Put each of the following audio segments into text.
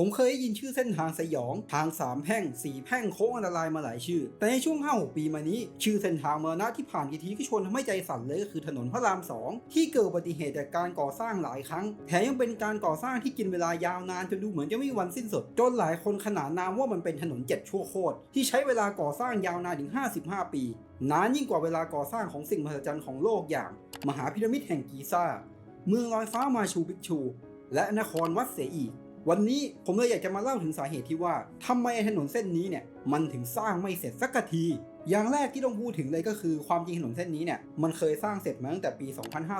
ผมเคยได้ยินชื่อเส้นทางสยอง ทางสามแพ่งสี่แพ่งโค้งอันตรายมาหลายชื่อ แต่ในช่วง 5-6 ปีมานี้ ชื่อเส้นทางมรณะที่ผ่านกี่ทีก็ชวนทำให้ใจสั่นเลยก็คือถนนพระรามสองที่เกิดอุบัติเหตุจากการก่อสร้างหลายครั้ง แถมยังเป็นการก่อสร้างที่กินเวลายาวนานจนดูเหมือนจะไม่มีวันสิ้นสุด จนหลายคนขนานนามว่ามันเป็นถนนเจ็ดชั่วโคตรที่ใช้เวลาก่อสร้างยาวนานถึง 55 ปีนานยิ่งกว่าเวลาก่อสร้างของสิ่งมหัศจรรย์ของโลกอย่าง มหาพีระมิดแห่งกีซ่า เมืองลอยฟ้ามาชูปิกชู และนครวัดเสอี วันนี้ผมเลยอยากจะมาเล่าถึงสาเหตุที่ว่าทำไมถนนเส้นนี้เนี่ยมันถึงสร้างไม่เสร็จสักที อย่างแรกที่ต้องพูดถึงเลยก็คือความจริงถนนเส้นนี้เนี่ยมันเคยสร้างเสร็จมาตั้งแต่ปี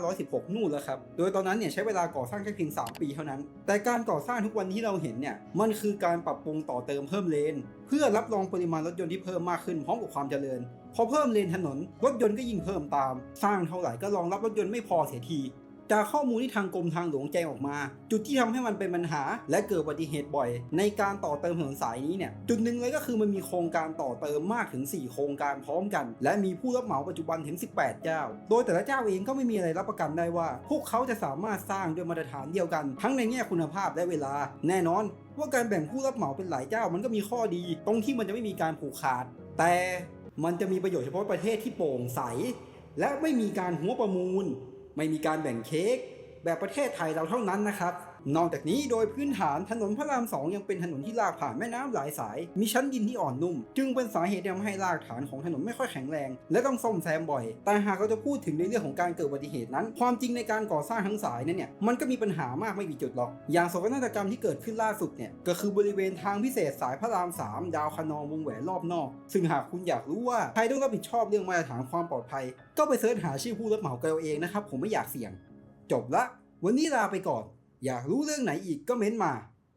2516 นู่นแล้วครับ โดยตอนนั้นเนี่ยใช้เวลาก่อสร้างแค่เพียง 3 ปีเท่านั้น แต่การก่อสร้างทุกวันที่เราเห็นเนี่ยมันคือการปรับปรุงต่อเติมเพิ่มเลน เพื่อรับรองปริมาณรถยนต์ที่เพิ่มมากขึ้นพร้อมกับความเจริญ พอเพิ่มเลนถนนรถยนต์ก็ยิ่งเพิ่มตาม สร้างเท่าไหร่ก็รองรับรถยนต์ไม่พอเสียที จากข้อมูลที่ทางกรมทางหลวงแจ้งออกมา จุดที่ทำให้มันเป็นปัญหา และเกิดอุบัติเหตุบ่อย ในการต่อเติมถนนสายนี้เนี่ยจุดหนึ่งเลยก็คือมันมีโครงการต่อเติมมากถึง 4 โครงการพร้อมกัน และมีผู้รับเหมาปัจจุบันถึง 18 เจ้า โดยแต่ละเจ้าเองก็ไม่มีอะไรรับประกันได้ว่า พวกเขาจะสามารถสร้างด้วยมาตรฐานเดียวกัน ทั้งในแง่คุณภาพและเวลา แน่นอน ว่าการแบ่งผู้รับเหมาเป็นหลายเจ้ามันก็มีข้อดี ตรงที่มันจะไม่มีการผูกขาด แต่มันจะมีประโยชน์เฉพาะประเทศที่โปร่งใส และไม่มีการหัวประมูล ไม่มีการแบ่งเค้ก แบบประเทศไทยเราเท่านั้นนะครับ นอกจากนี้โดยพื้นฐานถนนพระรามสองยังเป็นถนนที่ลากผ่านแม่น้ำหลายสาย มีชั้นดินที่อ่อนนุ่ม จึงเป็นสาเหตุที่ทำให้รากฐานของถนนไม่ค่อยแข็งแรง และต้องซ่อมแซมบ่อย แต่หากเราจะพูดถึงในเรื่องของการเกิดอุบัติเหตุนั้น ความจริงในการก่อสร้างทั้งสายนั้นเนี่ยมันก็มีปัญหามากไม่กี่จุดหรอก อย่างโศกนาฏกรรมที่เกิดขึ้นล่าสุดเนี่ยก็คือบริเวณทางพิเศษสายพระรามสามดาวคะนองวงแหวนรอบนอก ซึ่งหากคุณอยากรู้ว่าใครต้องรับผิดชอบเรื่องมาตรฐานความปลอดภัย ก็ไปเสิร์ชหาชื่อผู้รับเหมากันเอาเองนะครับผมไม่อยากเสี่ยง จบละ วันนี้ลาไปก่อน อยากรู้เรื่องไหนอีกก็เม้นมา